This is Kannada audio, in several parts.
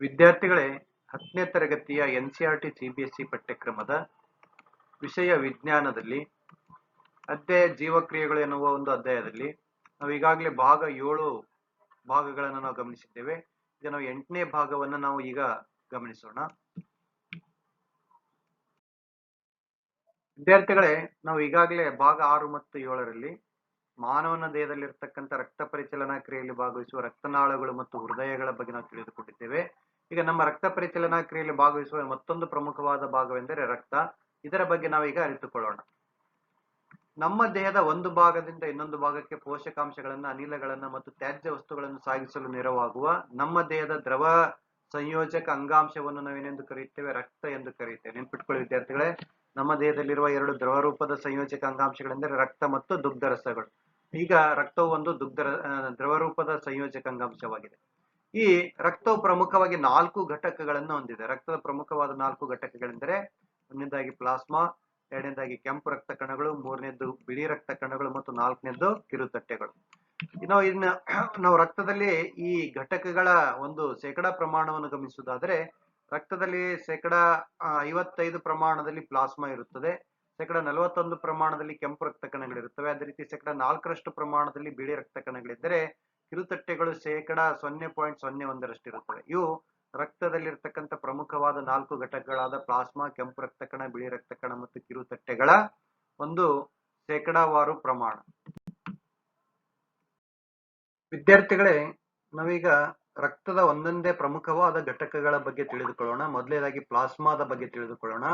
ವಿದ್ಯಾರ್ಥಿಗಳೇ, ಹತ್ತನೇ ತರಗತಿಯ N C R T C B S E ಪಠ್ಯಕ್ರಮದ ವಿಷಯ ವಿಜ್ಞಾನದಲ್ಲಿ ಅಧ್ಯಯ ಜೀವಕ್ರಿಯೆಗಳು ಎನ್ನುವ ಒಂದು ಅಧ್ಯಾಯದಲ್ಲಿ ನಾವು ಈಗಾಗಲೇ ಭಾಗ ಏಳು ಭಾಗಗಳನ್ನು ನಾವು ಗಮನಿಸಿದ್ದೇವೆ. ಈಗ ನಾವು ಎಂಟನೇ ಭಾಗವನ್ನು ನಾವು ಈಗ ಗಮನಿಸೋಣ. ವಿದ್ಯಾರ್ಥಿಗಳೇ, ನಾವು ಈಗಾಗಲೇ ಭಾಗ ಆರು ಮತ್ತು ಏಳರಲ್ಲಿ ಮಾನವನ ದೇಹದಲ್ಲಿರ್ತಕ್ಕಂಥ ರಕ್ತ ಪರಿಚಲನಾ ಕ್ರಿಯೆಯಲ್ಲಿ ಭಾಗವಹಿಸುವ ರಕ್ತನಾಳಗಳು ಮತ್ತು ಹೃದಯಗಳ ಬಗ್ಗೆ ನಾವು ತಿಳಿದುಕೊಂಡಿದ್ದೇವೆ. ಈಗ ನಮ್ಮ ರಕ್ತ ಪರಿಚಲನಾ ಕ್ರಿಯೆಯಲ್ಲಿ ಭಾಗವಹಿಸುವ ಮತ್ತೊಂದು ಪ್ರಮುಖವಾದ ಭಾಗವೆಂದರೆ ರಕ್ತ. ಇದರ ಬಗ್ಗೆ ನಾವೀಗ ಅರಿತುಕೊಳ್ಳೋಣ. ನಮ್ಮ ದೇಹದ ಒಂದು ಭಾಗದಿಂದ ಇನ್ನೊಂದು ಭಾಗಕ್ಕೆ ಪೋಷಕಾಂಶಗಳನ್ನ, ಅನಿಲಗಳನ್ನ ಮತ್ತು ತ್ಯಾಜ್ಯ ವಸ್ತುಗಳನ್ನು ಸಾಗಿಸಲು ನೆರವಾಗುವ ನಮ್ಮ ದೇಹದ ದ್ರವ ಸಂಯೋಜಕ ಅಂಗಾಂಶವನ್ನು ನಾವೇನೆಂದು ಕರೆಯುತ್ತೇವೆ, ರಕ್ತ ಎಂದು ಕರೆಯುತ್ತೇವೆ. ನೆನ್ಪಿಟ್ಕೊಳ್ಳಿ ವಿದ್ಯಾರ್ಥಿಗಳೇ, ನಮ್ಮ ದೇಹದಲ್ಲಿರುವ ಎರಡು ದ್ರವ ರೂಪದ ಸಂಯೋಜಕ ಅಂಗಾಂಶಗಳೆಂದರೆ ರಕ್ತ ಮತ್ತು ದುಗ್ಧರಸಗಳು. ಈಗ ರಕ್ತವು ಒಂದು ದುಗ್ಧರ ದ್ರವ ರೂಪದ ಸಂಯೋಜಕ ಅಂಗಾಂಶವಾಗಿದೆ. ಈ ರಕ್ತವು ಪ್ರಮುಖವಾಗಿ ನಾಲ್ಕು ಘಟಕಗಳನ್ನು ಹೊಂದಿದೆ. ರಕ್ತದ ಪ್ರಮುಖವಾದ ನಾಲ್ಕು ಘಟಕಗಳೆಂದರೆ, ಒಂದನೇದಾಗಿ ಪ್ಲಾಸ್ಮಾ, ಎರಡನೇದಾಗಿ ಕೆಂಪು ರಕ್ತ ಕಣಗಳು, ಮೂರನೇದ್ದು ಬಿಳಿ ರಕ್ತ ಕಣಗಳು ಮತ್ತು ನಾಲ್ಕನೇದ್ದು ಕಿರುತಟ್ಟೆಗಳು. ನಾವು ಇನ್ನ ನಾವು ರಕ್ತದಲ್ಲಿ ಈ ಘಟಕಗಳ ಒಂದು ಶೇಕಡಾ ಪ್ರಮಾಣವನ್ನು ಗಮನಿಸುವುದಾದರೆ, ರಕ್ತದಲ್ಲಿ ಶೇಕಡಾ ಐವತ್ತೈದು ಪ್ರಮಾಣದಲ್ಲಿ ಪ್ಲಾಸ್ಮಾ ಇರುತ್ತದೆ. ಶೇಕಡ ನಲವತ್ತೊಂದು ಪ್ರಮಾಣದಲ್ಲಿ ಕೆಂಪು ರಕ್ತ ಕಣಗಳಿರುತ್ತವೆ. ಅದೇ ರೀತಿ ಶೇಕಡ ನಾಲ್ಕರಷ್ಟು ಪ್ರಮಾಣದಲ್ಲಿ ಬಿಳಿ ರಕ್ತ ಕಣಗಳಿದ್ದರೆ ಕಿರುತಟ್ಟೆಗಳು ಶೇಕಡ ಸೊನ್ನೆ ಪಾಯಿಂಟ್ ಸೊನ್ನೆ ಒಂದರಷ್ಟಿರುತ್ತವೆ. ಇವು ರಕ್ತದಲ್ಲಿರ್ತಕ್ಕಂಥ ಪ್ರಮುಖವಾದ ನಾಲ್ಕು ಘಟಕಗಳಾದ ಪ್ಲಾಸ್ಮಾ, ಕೆಂಪು ರಕ್ತ ಕಣ ಬಿಳಿ ರಕ್ತ ಕಣ ಮತ್ತು ಕಿರುತಟ್ಟೆಗಳ ಒಂದು ಶೇಕಡಾವಾರು ಪ್ರಮಾಣ. ವಿದ್ಯಾರ್ಥಿಗಳೇ, ನಾವೀಗ ರಕ್ತದ ಒಂದೊಂದೇ ಪ್ರಮುಖವಾದ ಘಟಕಗಳ ಬಗ್ಗೆ ತಿಳಿದುಕೊಳ್ಳೋಣ. ಮೊದಲನೇದಾಗಿ ಪ್ಲಾಸ್ಮಾದ ಬಗ್ಗೆ ತಿಳಿದುಕೊಳ್ಳೋಣ.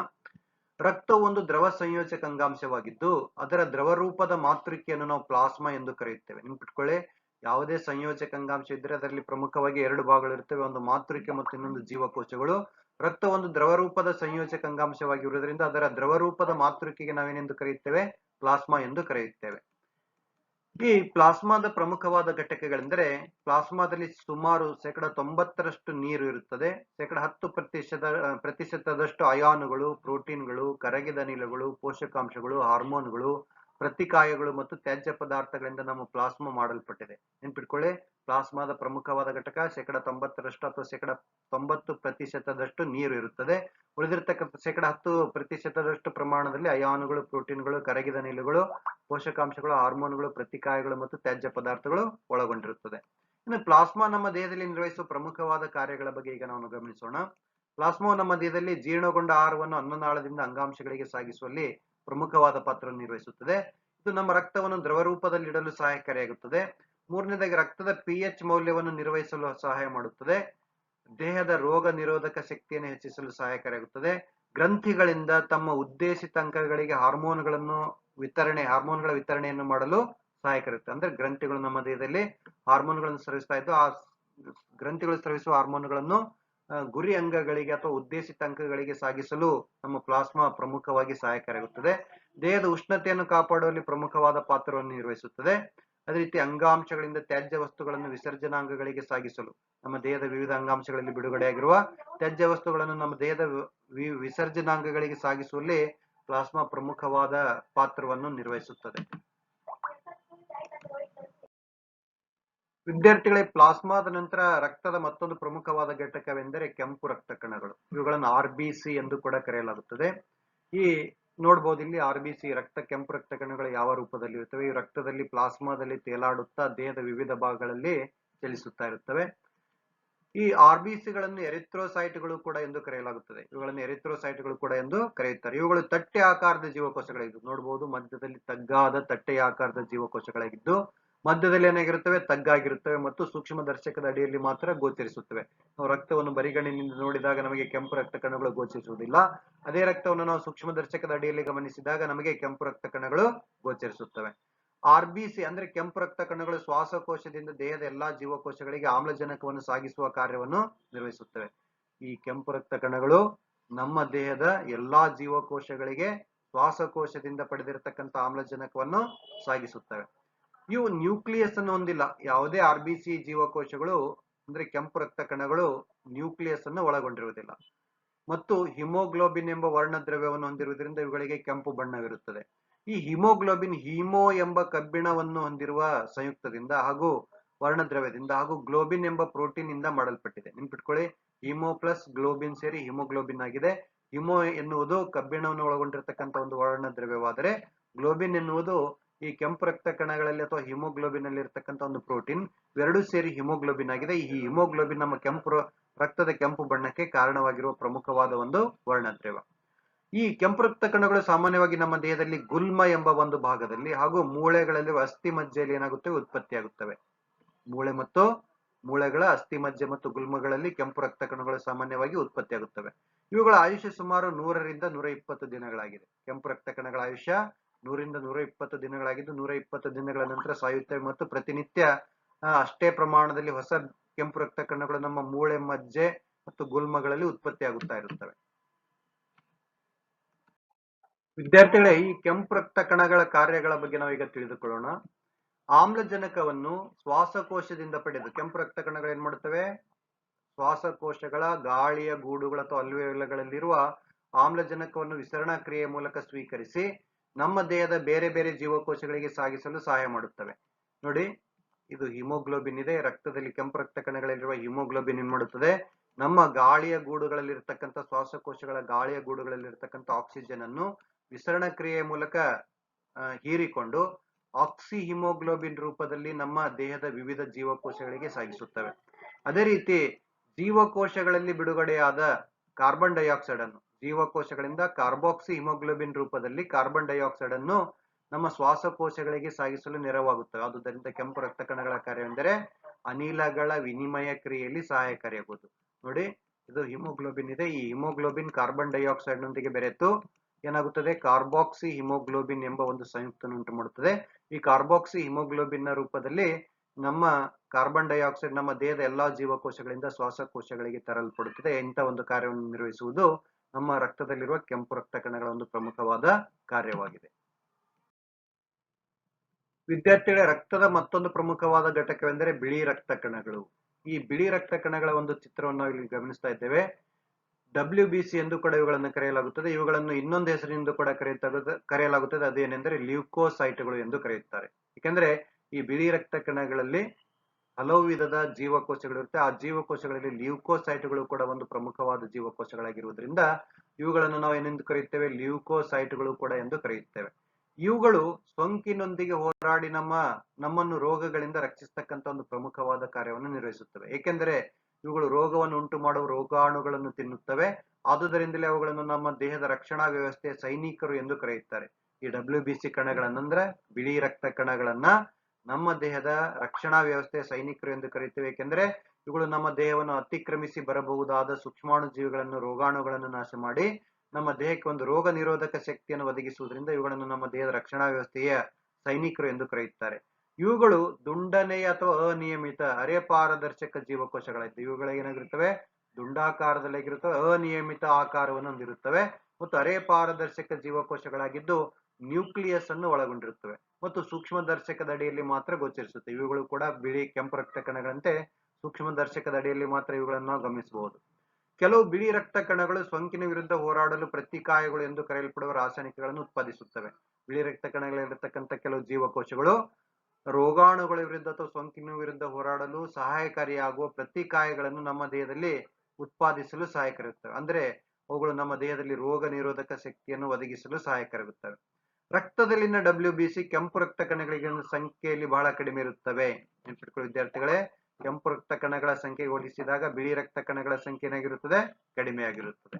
ರಕ್ತ ಒಂದು ದ್ರವ ಸಂಯೋಜಕ ಅಂಗಾಂಶವಾಗಿದ್ದು, ಅದರ ದ್ರವ ರೂಪದ ಮಾತೃಕೆಯನ್ನು ನಾವು ಪ್ಲಾಸ್ಮಾ ಎಂದು ಕರೆಯುತ್ತೇವೆ. ನೆನ್ಪಿಟ್ಕೊಳ್ಳಿ ಯಾವುದೇ ಸಂಯೋಜಕ ಅಂಗಾಂಶ ಇದ್ದರೆ ಅದರಲ್ಲಿ ಪ್ರಮುಖವಾಗಿ ಎರಡು ಭಾಗಗಳು ಇರ್ತವೆ ಒಂದು ಮಾತೃಕೆ ಮತ್ತು ಇನ್ನೊಂದು ಜೀವಕೋಶಗಳು. ರಕ್ತ ಒಂದು ದ್ರವರೂಪದ ಸಂಯೋಜಕ ಅಂಗಾಂಶವಾಗಿರುವುದರಿಂದ ಅದರ ದ್ರವರೂಪದ ಮಾತೃಕೆಗೆ ನಾವೇನೆಂದು ಕರೆಯುತ್ತೇವೆ? ಪ್ಲಾಸ್ಮಾ ಎಂದು ಕರೆಯುತ್ತೇವೆ. ಈ ಪ್ಲಾಸ್ಮಾದ ಪ್ರಮುಖವಾದ ಘಟಕಗಳೆಂದರೆ ಪ್ಲಾಸ್ಮಾದಲ್ಲಿ ಸುಮಾರು ಶೇಕಡ ತೊಂಬತ್ತರಷ್ಟು ನೀರು ಇರುತ್ತದೆ. ಶೇಕಡ ಹತ್ತು ಪ್ರತಿಶತ, ಪ್ರತಿಶತದಷ್ಟು ಅಯಾನುಗಳು, ಪ್ರೋಟೀನ್ಗಳು, ಕರಗಿದ ಅನಿಲಗಳು, ಪೋಷಕಾಂಶಗಳು, ಹಾರ್ಮೋನ್ಗಳು ಪ್ರತಿಕಾಯಗಳು ಮತ್ತು ತ್ಯಾಜ್ಯ ಪದಾರ್ಥಗಳಿಂದ ನಮ್ಮ ಪ್ಲಾಸ್ಮಾ ಮಾಡಲ್ಪಟ್ಟಿದೆ. ನೆನ್ಪಿಟ್ಕೊಳ್ಳಿ, ಪ್ಲಾಸ್ಮಾದ ಪ್ರಮುಖವಾದ ಘಟಕ ಶೇಕಡ ತೊಂಬತ್ತರಷ್ಟು ಅಥವಾ ಶೇಕಡ ತೊಂಬತ್ತು ಪ್ರತಿಶತದಷ್ಟು ನೀರು ಇರುತ್ತದೆ. ಉಳಿದಿರ್ತಕ್ಕಂಥ ಶೇಕಡ ಹತ್ತು ಪ್ರತಿಶತದಷ್ಟು ಪ್ರಮಾಣದಲ್ಲಿ ಅಯಾನುಗಳು, ಪ್ರೋಟೀನ್ಗಳು, ಕರಗಿದ ನಿಲುಗಳು, ಪೋಷಕಾಂಶಗಳು, ಹಾರ್ಮೋನ್ಗಳು, ಪ್ರತಿಕಾಯಗಳು ಮತ್ತು ತ್ಯಾಜ್ಯ ಪದಾರ್ಥಗಳು ಒಳಗೊಂಡಿರುತ್ತದೆ. ಇನ್ನು ಪ್ಲಾಸ್ಮಾ ನಮ್ಮ ದೇಹದಲ್ಲಿ ನಿರ್ವಹಿಸುವ ಪ್ರಮುಖವಾದ ಕಾರ್ಯಗಳ ಬಗ್ಗೆ ಈಗ ನಾವು ಗಮನಿಸೋಣ. ಪ್ಲಾಸ್ಮಾವು ನಮ್ಮ ದೇಹದಲ್ಲಿ ಜೀರ್ಣಗೊಂಡ ಆಹಾರವನ್ನು ಅನ್ನನಾಳದಿಂದ ಅಂಗಾಂಶಗಳಿಗೆ ಸಾಗಿಸುವಲ್ಲಿ ಪ್ರಮುಖವಾದ ಪಾತ್ರವನ್ನು ನಿರ್ವಹಿಸುತ್ತದೆ. ಇದು ನಮ್ಮ ರಕ್ತವನ್ನು ದ್ರವ ರೂಪದಲ್ಲಿ ಇಡಲು ಸಹಾಯಕಾರಿಯಾಗುತ್ತದೆ. ಮೂರನೇದಾಗಿ ರಕ್ತದ ಪಿ ಎಚ್ ಮೌಲ್ಯವನ್ನು ನಿರ್ವಹಿಸಲು ಸಹಾಯ ಮಾಡುತ್ತದೆ. ದೇಹದ ರೋಗ ನಿರೋಧಕ ಶಕ್ತಿಯನ್ನು ಹೆಚ್ಚಿಸಲು ಸಹಾಯಕಾರಿಯಾಗುತ್ತದೆ. ಗ್ರಂಥಿಗಳಿಂದ ತಮ್ಮ ಉದ್ದೇಶಿತ ಅಂಕಗಳಿಗೆ ಹಾರ್ಮೋನ್ಗಳನ್ನು ವಿತರಣೆ, ಹಾರ್ಮೋನ್ಗಳ ವಿತರಣೆಯನ್ನು ಮಾಡಲು ಸಹಾಯಕರಿರುತ್ತೆ ಅಂದ್ರೆ ಗ್ರಂಥಿಗಳು ನಮ್ಮ ದೇಹದಲ್ಲಿ ಹಾರ್ಮೋನ್ಗಳನ್ನು ಸ್ರವಿಸ್ತಾ ಇದ್ದು ಆ ಗ್ರಂಥಿಗಳು ಸ್ರವಿಸುವ ಹಾರ್ಮೋನ್ಗಳನ್ನು ಗುರಿ ಅಂಗಗಳಿಗೆ ಅಥವಾ ಉದ್ದೇಶಿತ ಅಂಕಗಳಿಗೆ ಸಾಗಿಸಲು ನಮ್ಮ ಪ್ಲಾಸ್ಮಾ ಪ್ರಮುಖವಾಗಿ ಸಹಾಯಕಾರಿಯಾಗುತ್ತದೆ ದೇಹದ ಉಷ್ಣತೆಯನ್ನು ಕಾಪಾಡುವಲ್ಲಿ ಪ್ರಮುಖವಾದ ಪಾತ್ರವನ್ನು ನಿರ್ವಹಿಸುತ್ತದೆ. ಅದೇ ರೀತಿ ಅಂಗಾಂಶಗಳಿಂದ ತ್ಯಾಜ್ಯ ವಸ್ತುಗಳನ್ನು ವಿಸರ್ಜನಾಂಗಗಳಿಗೆ ಸಾಗಿಸಲು ನಮ್ಮ ದೇಹದ ವಿವಿಧ ಅಂಗಾಂಶಗಳಲ್ಲಿ ಬಿಡುಗಡೆಯಾಗಿರುವ ತ್ಯಾಜ್ಯ ವಸ್ತುಗಳನ್ನು ನಮ್ಮ ದೇಹದ ವಿಸರ್ಜನಾಂಗಗಳಿಗೆ ಸಾಗಿಸುವಲ್ಲಿ ಪ್ಲಾಸ್ಮಾ ಪ್ರಮುಖವಾದ ಪಾತ್ರವನ್ನು ನಿರ್ವಹಿಸುತ್ತದೆ. ವಿದ್ಯಾರ್ಥಿಗಳೇ ಪ್ಲಾಸ್ಮಾದ ನಂತರ ರಕ್ತದ ಮತ್ತೊಂದು ಪ್ರಮುಖವಾದ ಘಟಕವೆಂದರೆ ಕೆಂಪು ರಕ್ತ ಕಣಗಳು ಇವುಗಳನ್ನು ಆರ್ ಬಿ ಸಿ ಎಂದು ಕೂಡ ಕರೆಯಲಾಗುತ್ತದೆ. ಈ ನೋಡಬಹುದು ಇಲ್ಲಿ ಆರ್ ಬಿ ಸಿ ರಕ್ತ ಕೆಂಪು ರಕ್ತ ಕಣಗಳು ಯಾವ ರೂಪದಲ್ಲಿ ಇರುತ್ತವೆ? ಈ ರಕ್ತದಲ್ಲಿ ಪ್ಲಾಸ್ಮಾದಲ್ಲಿ ತೇಲಾಡುತ್ತಾ ದೇಹದ ವಿವಿಧ ಭಾಗಗಳಲ್ಲಿ ಚಲಿಸುತ್ತಾ ಇರುತ್ತವೆ. ಈ ಆರ್ ಬಿ ಸಿಗಳನ್ನು ಎರಿಥ್ರೋಸೈಟ್ಗಳು ಕೂಡ ಎಂದು ಕರೆಯಲಾಗುತ್ತದೆ. ಇವುಗಳನ್ನು ಎರಿಥ್ರೋಸೈಟ್ಗಳು ಕೂಡ ಎಂದು ಕರೆಯುತ್ತಾರೆ. ಇವುಗಳು ತಟ್ಟೆ ಆಕಾರದ ಜೀವಕೋಶಗಳಾಗಿದ್ದು ನೋಡಬಹುದು ಮಧ್ಯದಲ್ಲಿ ತಗ್ಗಾದ ತಟ್ಟೆಯ ಆಕಾರದ ಜೀವಕೋಶಗಳಾಗಿದ್ದು ಮಧ್ಯದಲ್ಲಿ ಏನಾಗಿರುತ್ತವೆ? ತಗ್ಗಾಗಿರುತ್ತವೆ ಮತ್ತು ಸೂಕ್ಷ್ಮ ದರ್ಶಕದ ಅಡಿಯಲ್ಲಿ ಮಾತ್ರ ಗೋಚರಿಸುತ್ತವೆ. ನಾವು ರಕ್ತವನ್ನು ಬರಿಗಣ್ಣಿನಿಂದ ನೋಡಿದಾಗ ನಮಗೆ ಕೆಂಪು ರಕ್ತ ಕಣಗಳು ಗೋಚರಿಸುವುದಿಲ್ಲ. ಅದೇ ರಕ್ತವನ್ನು ನಾವು ಸೂಕ್ಷ್ಮ ದರ್ಶಕದ ಅಡಿಯಲ್ಲಿ ಗಮನಿಸಿದಾಗ ನಮಗೆ ಕೆಂಪು ರಕ್ತ ಕಣಗಳು ಗೋಚರಿಸುತ್ತವೆ. ಆರ್ ಬಿ ಸಿ ಅಂದ್ರೆ ಕೆಂಪು ರಕ್ತ ಕಣಗಳು ಶ್ವಾಸಕೋಶದಿಂದ ದೇಹದ ಎಲ್ಲಾ ಜೀವಕೋಶಗಳಿಗೆ ಆಮ್ಲಜನಕವನ್ನು ಸಾಗಿಸುವ ಕಾರ್ಯವನ್ನು ನಿರ್ವಹಿಸುತ್ತವೆ. ಈ ಕೆಂಪು ರಕ್ತ ಕಣಗಳು ನಮ್ಮ ದೇಹದ ಎಲ್ಲಾ ಜೀವಕೋಶಗಳಿಗೆ ಶ್ವಾಸಕೋಶದಿಂದ ಪಡೆದಿರತಕ್ಕಂಥ ಆಮ್ಲಜನಕವನ್ನು ಸಾಗಿಸುತ್ತವೆ. ಇವು ನ್ಯೂಕ್ಲಿಯಸ್ ಅನ್ನು ಹೊಂದಿಲ್ಲ ಯಾವುದೇ ಆರ್ ಬಿ ಸಿ ಜೀವಕೋಶಗಳು, ಅಂದ್ರೆ ಕೆಂಪು ರಕ್ತ ಕಣಗಳು ನ್ಯೂಕ್ಲಿಯಸ್ ಅನ್ನು ಒಳಗೊಂಡಿರುವುದಿಲ್ಲ. ಮತ್ತು ಹಿಮೋಗ್ಲೋಬಿನ್ ಎಂಬ ವರ್ಣದ್ರವ್ಯವನ್ನು ಹೊಂದಿರುವುದರಿಂದ ಇವುಗಳಿಗೆ ಕೆಂಪು ಬಣ್ಣವಿರುತ್ತದೆ. ಈ ಹಿಮೋಗ್ಲೋಬಿನ್ ಹಿಮೋ ಎಂಬ ಕಬ್ಬಿಣವನ್ನು ಹೊಂದಿರುವ ಸಂಯುಕ್ತದಿಂದ ಹಾಗೂ ವರ್ಣದ್ರವ್ಯದಿಂದ ಹಾಗೂ ಗ್ಲೋಬಿನ್ ಎಂಬ ಪ್ರೋಟೀನ್ ಇಂದ ಮಾಡಲ್ಪಟ್ಟಿದೆ. ನೆನ್ಪಿಟ್ಕೊಳ್ಳಿ, ಹಿಮೋ ಪ್ಲಸ್ ಗ್ಲೋಬಿನ್ ಸೇರಿ ಹಿಮೋಗ್ಲೋಬಿನ್ ಆಗಿದೆ. ಹಿಮೋ ಎನ್ನುವುದು ಕಬ್ಬಿಣವನ್ನು ಒಳಗೊಂಡಿರತಕ್ಕಂಥ ಒಂದು ವರ್ಣದ್ರವ್ಯವಾದರೆ, ಗ್ಲೋಬಿನ್ ಎನ್ನುವುದು ಈ ಕೆಂಪು ರಕ್ತ ಕಣಗಳಲ್ಲಿ ಅಥವಾ ಹಿಮೋಗ್ಲೋಬಿನ್ ಅಲ್ಲಿ ಇರತಕ್ಕಂಥ ಒಂದು ಪ್ರೋಟೀನ್ ಇವೆರಡೂ ಸೇರಿ ಹಿಮೋಗ್ಲೋಬಿನ್ ಆಗಿದೆ. ಈ ಹಿಮೋಗ್ಲೋಬಿನ್ ನಮ್ಮ ಕೆಂಪು ರಕ್ತದ ಕೆಂಪು ಬಣ್ಣಕ್ಕೆ ಕಾರಣವಾಗಿರುವ ಪ್ರಮುಖವಾದ ಒಂದು ವರ್ಣದ್ರವ ಈ ಕೆಂಪು ರಕ್ತ ಕಣಗಳು ಸಾಮಾನ್ಯವಾಗಿ ನಮ್ಮ ದೇಹದಲ್ಲಿ ಗುಲ್ಮ ಎಂಬ ಒಂದು ಭಾಗದಲ್ಲಿ ಹಾಗೂ ಮೂಳೆಗಳಲ್ಲಿ ಅಸ್ಥಿ ಮಜ್ಜೆಯಲ್ಲಿ ಏನಾಗುತ್ತೆ, ಉತ್ಪತ್ತಿಯಾಗುತ್ತವೆ. ಮೂಳೆ ಮತ್ತು ಮೂಳೆಗಳ ಅಸ್ಥಿ ಮಜ್ಜೆ ಮತ್ತು ಗುಲ್ಮಗಳಲ್ಲಿ ಕೆಂಪು ರಕ್ತ ಕಣಗಳು ಸಾಮಾನ್ಯವಾಗಿ ಉತ್ಪತ್ತಿಯಾಗುತ್ತವೆ. ಇವುಗಳ ಆಯುಷ್ಯ ಸುಮಾರು ನೂರರಿಂದ ನೂರ ಇಪ್ಪತ್ತು ದಿನಗಳಾಗಿದೆ. ಕೆಂಪು ರಕ್ತ ಕಣಗಳ ಆಯುಷ್ಯ ನೂರಿಂದ ನೂರ ಇಪ್ಪತ್ತು ದಿನಗಳಾಗಿದ್ದು ನೂರ ಇಪ್ಪತ್ತು ದಿನಗಳ ನಂತರ ಸಾಯುತ್ತವೆ ಮತ್ತು ಪ್ರತಿನಿತ್ಯ ಅಷ್ಟೇ ಪ್ರಮಾಣದಲ್ಲಿ ಹೊಸ ಕೆಂಪು ರಕ್ತ ಕಣಗಳು ನಮ್ಮ ಮೂಳೆ, ಮಜ್ಜೆ ಮತ್ತು ಗುಲ್ಮಗಳಲ್ಲಿ ಉತ್ಪತ್ತಿಯಾಗುತ್ತಾ ಇರುತ್ತವೆ. ವಿದ್ಯಾರ್ಥಿಗಳೇ, ಈ ಕೆಂಪು ರಕ್ತ ಕಣಗಳ ಕಾರ್ಯಗಳ ಬಗ್ಗೆ ನಾವೀಗ ತಿಳಿದುಕೊಳ್ಳೋಣ. ಆಮ್ಲಜನಕವನ್ನು ಶ್ವಾಸಕೋಶದಿಂದ ಪಡೆದು ಕೆಂಪು ರಕ್ತ ಕಣಗಳು ಏನ್ ಮಾಡುತ್ತವೆ? ಶ್ವಾಸಕೋಶಗಳ ಗಾಳಿಯ ಗೂಡುಗಳು ಅಥವಾ ಅಲ್ವೇಲಗಳಲ್ಲಿರುವ ಆಮ್ಲಜನಕವನ್ನು ವಿಸರಣಾ ಕ್ರಿಯೆಯ ಮೂಲಕ ಸ್ವೀಕರಿಸಿ ನಮ್ಮ ದೇಹದ ಬೇರೆ ಬೇರೆ ಜೀವಕೋಶಗಳಿಗೆ ಸಾಗಿಸಲು ಸಹಾಯ ಮಾಡುತ್ತವೆ. ನೋಡಿ, ಇದು ಹಿಮೋಗ್ಲೋಬಿನ್ ಇದೆ. ರಕ್ತದಲ್ಲಿ ಕೆಂಪು ರಕ್ತ ಕಣಗಳಲ್ಲಿರುವ ಹಿಮೋಗ್ಲೋಬಿನ್ ಏನ್ ಮಾಡುತ್ತದೆ? ನಮ್ಮ ಗಾಳಿಯ ಗೂಡುಗಳಲ್ಲಿರ್ತಕ್ಕಂಥ ಶ್ವಾಸಕೋಶಗಳ ಗಾಳಿಯ ಗೂಡುಗಳಲ್ಲಿರ್ತಕ್ಕಂಥ ಆಕ್ಸಿಜನ್ ಅನ್ನು ವಿಸರಣ ಕ್ರಿಯೆಯ ಮೂಲಕ ಹೀರಿಕೊಂಡು ಆಕ್ಸಿ ಹಿಮೋಗ್ಲೋಬಿನ್ ರೂಪದಲ್ಲಿ ನಮ್ಮ ದೇಹದ ವಿವಿಧ ಜೀವಕೋಶಗಳಿಗೆ ಸಾಗಿಸುತ್ತವೆ. ಅದೇ ರೀತಿ ಜೀವಕೋಶಗಳಲ್ಲಿ ಬಿಡುಗಡೆಯಾದ ಕಾರ್ಬನ್ ಡೈಆಕ್ಸೈಡ್ ಅನ್ನು ಜೀವಕೋಶಗಳಿಂದ ಕಾರ್ಬಾಕ್ಸಿ ಹಿಮೋಗ್ಲೋಬಿನ್ ರೂಪದಲ್ಲಿ ಕಾರ್ಬನ್ ಡೈಆಕ್ಸೈಡ್ ಅನ್ನು ನಮ್ಮ ಶ್ವಾಸಕೋಶಗಳಿಗೆ ಸಾಗಿಸಲು ನೆರವಾಗುತ್ತವೆ. ಆದುದರಿಂದ ಕೆಂಪು ರಕ್ತ ಕಣಗಳ ಕಾರ್ಯವೆಂದರೆ ಅನಿಲಗಳ ವಿನಿಮಯ ಕ್ರಿಯೆಯಲ್ಲಿ ಸಹಾಯಕಾರಿಯಾಗುವುದು. ನೋಡಿ, ಇದು ಹಿಮೋಗ್ಲೋಬಿನ್ ಇದೆ. ಈ ಹಿಮೋಗ್ಲೋಬಿನ್ ಕಾರ್ಬನ್ ಡೈಆಕ್ಸೈಡ್ ನೊಂದಿಗೆ ಬೆರೆತು ಏನಾಗುತ್ತದೆ? ಕಾರ್ಬಾಕ್ಸಿ ಹಿಮೋಗ್ಲೋಬಿನ್ ಎಂಬ ಒಂದು ಸಂಯುಕ್ತವನ್ನು ಉಂಟು ಮಾಡುತ್ತದೆ ಈ ಕಾರ್ಬಾಕ್ಸಿ ಹಿಮೋಗ್ಲೋಬಿನ್ನ ರೂಪದಲ್ಲಿ ನಮ್ಮ ಕಾರ್ಬನ್ ಡೈಆಕ್ಸೈಡ್ ನಮ್ಮ ದೇಹದ ಎಲ್ಲಾ ಜೀವಕೋಶಗಳಿಂದ ಶ್ವಾಸಕೋಶಗಳಿಗೆ ತರಲ್ಪಡುತ್ತದೆ. ಇಂಥ ಒಂದು ಕಾರ್ಯವನ್ನು ನಿರ್ವಹಿಸುವುದು? ನಮ್ಮ ರಕ್ತದಲ್ಲಿರುವ ಕೆಂಪು ರಕ್ತ ಕಣಗಳ ಒಂದು ಪ್ರಮುಖವಾದ ಕಾರ್ಯವಾಗಿದೆ. ವಿದ್ಯಾರ್ಥಿಗಳ ರಕ್ತದ ಮತ್ತೊಂದು ಪ್ರಮುಖವಾದ ಘಟಕವೆಂದರೆ ಬಿಳಿ ರಕ್ತ ಕಣಗಳು. ಈ ಬಿಳಿ ರಕ್ತ ಕಣಗಳ ಒಂದು ಚಿತ್ರವನ್ನು ಇಲ್ಲಿ ಗಮನಿಸ್ತಾ ಇದ್ದೇವೆ. ಡಬ್ಲ್ಯೂ ಬಿ ಸಿ ಎಂದು ಕೂಡ ಇವುಗಳನ್ನು ಕರೆಯಲಾಗುತ್ತದೆ. ಇವುಗಳನ್ನು ಇನ್ನೊಂದು ಹೆಸರಿನಿಂದ ಕೂಡ ಕರೆಯುತ್ತ ಕರೆಯಲಾಗುತ್ತದೆ. ಅದೇನೆಂದರೆ ಲ್ಯೂಕೋಸೈಟ್ಗಳು ಎಂದು ಕರೆಯುತ್ತಾರೆ. ಏಕೆಂದರೆ ಈ ಬಿಳಿ ರಕ್ತ ಕಣಗಳಲ್ಲಿ ಹಲವು ವಿಧದ ಜೀವಕೋಶಗಳಿರುತ್ತೆ ಆ ಜೀವಕೋಶಗಳಲ್ಲಿ ಲ್ಯೂಕೋಸೈಟ್ಗಳು ಕೂಡ ಒಂದು ಪ್ರಮುಖವಾದ ಜೀವಕೋಶಗಳಾಗಿರುವುದರಿಂದ ಇವುಗಳನ್ನು ನಾವು ಏನೆಂದು ಕರೆಯುತ್ತೇವೆ? ಲ್ಯೂಕೋಸೈಟ್ಗಳು ಕೂಡ ಎಂದು ಕರೆಯುತ್ತೇವೆ. ಇವುಗಳು ಸೋಂಕಿನೊಂದಿಗೆ ಹೋರಾಡಿ ನಮ್ಮ, ನಮ್ಮನ್ನು ರೋಗಗಳಿಂದ ರಕ್ಷಿಸತಕ್ಕಂತ ಒಂದು ಪ್ರಮುಖವಾದ ಕಾರ್ಯವನ್ನು ನಿರ್ವಹಿಸುತ್ತವೆ. ಏಕೆಂದರೆ ಇವುಗಳು ರೋಗವನ್ನು ಉಂಟು ಮಾಡುವ ರೋಗಾಣುಗಳನ್ನು ತಿನ್ನುತ್ತವೆ. ಆದುದರಿಂದಲೇ ಅವುಗಳನ್ನು ನಮ್ಮ ದೇಹದ ರಕ್ಷಣಾ ವ್ಯವಸ್ಥೆಯ ಸೈನಿಕರು ಎಂದು ಕರೆಯುತ್ತಾರೆ. ಈ ಡಬ್ಲ್ಯೂ ಬಿ ಸಿ ಕಣಗಳನ್ನಂದ್ರೆ ಬಿಳಿ ರಕ್ತ ಕಣಗಳನ್ನ ನಮ್ಮ ದೇಹದ ರಕ್ಷಣಾ ವ್ಯವಸ್ಥೆ ಸೈನಿಕರು ಎಂದು ಕರೆಯುತ್ತೇವೆ ಏಕೆಂದರೆ ಇವುಗಳು ನಮ್ಮ ದೇಹವನ್ನು ಅತಿಕ್ರಮಿಸಿ ಬರಬಹುದಾದ ಸೂಕ್ಷ್ಮಾಣು ಜೀವಿಗಳನ್ನು, ರೋಗಾಣುಗಳನ್ನು ನಾಶ ಮಾಡಿ ನಮ್ಮ ದೇಹಕ್ಕೆ ಒಂದು ರೋಗ ನಿರೋಧಕ ಶಕ್ತಿಯನ್ನು ಒದಗಿಸುವುದರಿಂದ ಇವುಗಳನ್ನು ನಮ್ಮ ದೇಹದ ರಕ್ಷಣಾ ವ್ಯವಸ್ಥೆಯ ಸೈನಿಕರು ಎಂದು ಕರೆಯುತ್ತಾರೆ. ಇವುಗಳು ದುಂಡನೆಯ ಅಥವಾ ಅನಿಯಮಿತ, ಅರೆಪಾರದರ್ಶಕ ಜೀವಕೋಶಗಳಾಯ್ತು ಇವುಗಳಿಗೆ ಏನಾಗಿರುತ್ತವೆ? ದುಂಡಾಕಾರದಲ್ಲಿರುತ್ತವೆ ಅನಿಯಮಿತ ಆಕಾರವನ್ನು ಹೊಂದಿರುತ್ತವೆ ಮತ್ತು ಅರೆಪಾರದರ್ಶಕ ಜೀವಕೋಶಗಳಾಗಿದ್ದು ನ್ಯೂಕ್ಲಿಯಸ್ ಅನ್ನು ಒಳಗೊಂಡಿರುತ್ತವೆ. ಮತ್ತು ಸೂಕ್ಷ್ಮ ದರ್ಶಕದ ಅಡಿಯಲ್ಲಿ ಮಾತ್ರ ಗೋಚರಿಸುತ್ತೆ. ಇವುಗಳು ಕೂಡ ಬಿಳಿ ಕೆಂಪು ರಕ್ತ ಕಣಗಳಂತೆ ಸೂಕ್ಷ್ಮ ದರ್ಶಕದ ಅಡಿಯಲ್ಲಿ ಮಾತ್ರ ಇವುಗಳನ್ನು ಗಮನಿಸಬಹುದು. ಕೆಲವು ಬಿಳಿ ರಕ್ತ ಕಣಗಳು ಸೋಂಕಿನ ವಿರುದ್ಧ ಹೋರಾಡಲು ಪ್ರತಿಕಾಯಗಳು ಎಂದು ಕರೆಯಲ್ಪಡುವ ರಾಸಾಯನಿಕಗಳನ್ನು ಉತ್ಪಾದಿಸುತ್ತವೆ. ಬಿಳಿ ರಕ್ತ ಕಣಗಳಲ್ಲಿರತಕ್ಕಂಥ ಕೆಲವು ಜೀವಕೋಶಗಳು ರೋಗಾಣುಗಳ ವಿರುದ್ಧ ಅಥವಾ ಸೋಂಕಿನ ವಿರುದ್ಧ ಹೋರಾಡಲು ಸಹಾಯಕಾರಿಯಾಗುವ ಪ್ರತಿಕಾಯಗಳನ್ನು ನಮ್ಮ ದೇಹದಲ್ಲಿ ಉತ್ಪಾದಿಸಲು ಸಹಾಯಕರಿರುತ್ತವೆ. ಅಂದ್ರೆ ಅವುಗಳು ನಮ್ಮ ದೇಹದಲ್ಲಿ ರೋಗ ನಿರೋಧಕ ಶಕ್ತಿಯನ್ನು ಒದಗಿಸಲು ಸಹಾಯಕರಾಗುತ್ತವೆ ರಕ್ತದಲ್ಲಿನ ಡಬ್ಲ್ಯೂ ಬಿ ಸಿ ಕೆಂಪು ರಕ್ತ ಕಣಗಳಿಗೆ ಸಂಖ್ಯೆಯಲ್ಲಿ ಬಹಳ ಕಡಿಮೆ ಇರುತ್ತವೆ. ನೆನ್ಪಿಟ್ಕೊಳ್ಳಿ ವಿದ್ಯಾರ್ಥಿಗಳೇ, ಕೆಂಪು ರಕ್ತ ಕಣಗಳ ಸಂಖ್ಯೆಗೆ ಹೋಲಿಸಿದಾಗ ಬಿಳಿ ರಕ್ತ ಕಣಗಳ ಸಂಖ್ಯೆ ಏನಾಗಿರುತ್ತದೆ? ಕಡಿಮೆಯಾಗಿರುತ್ತದೆ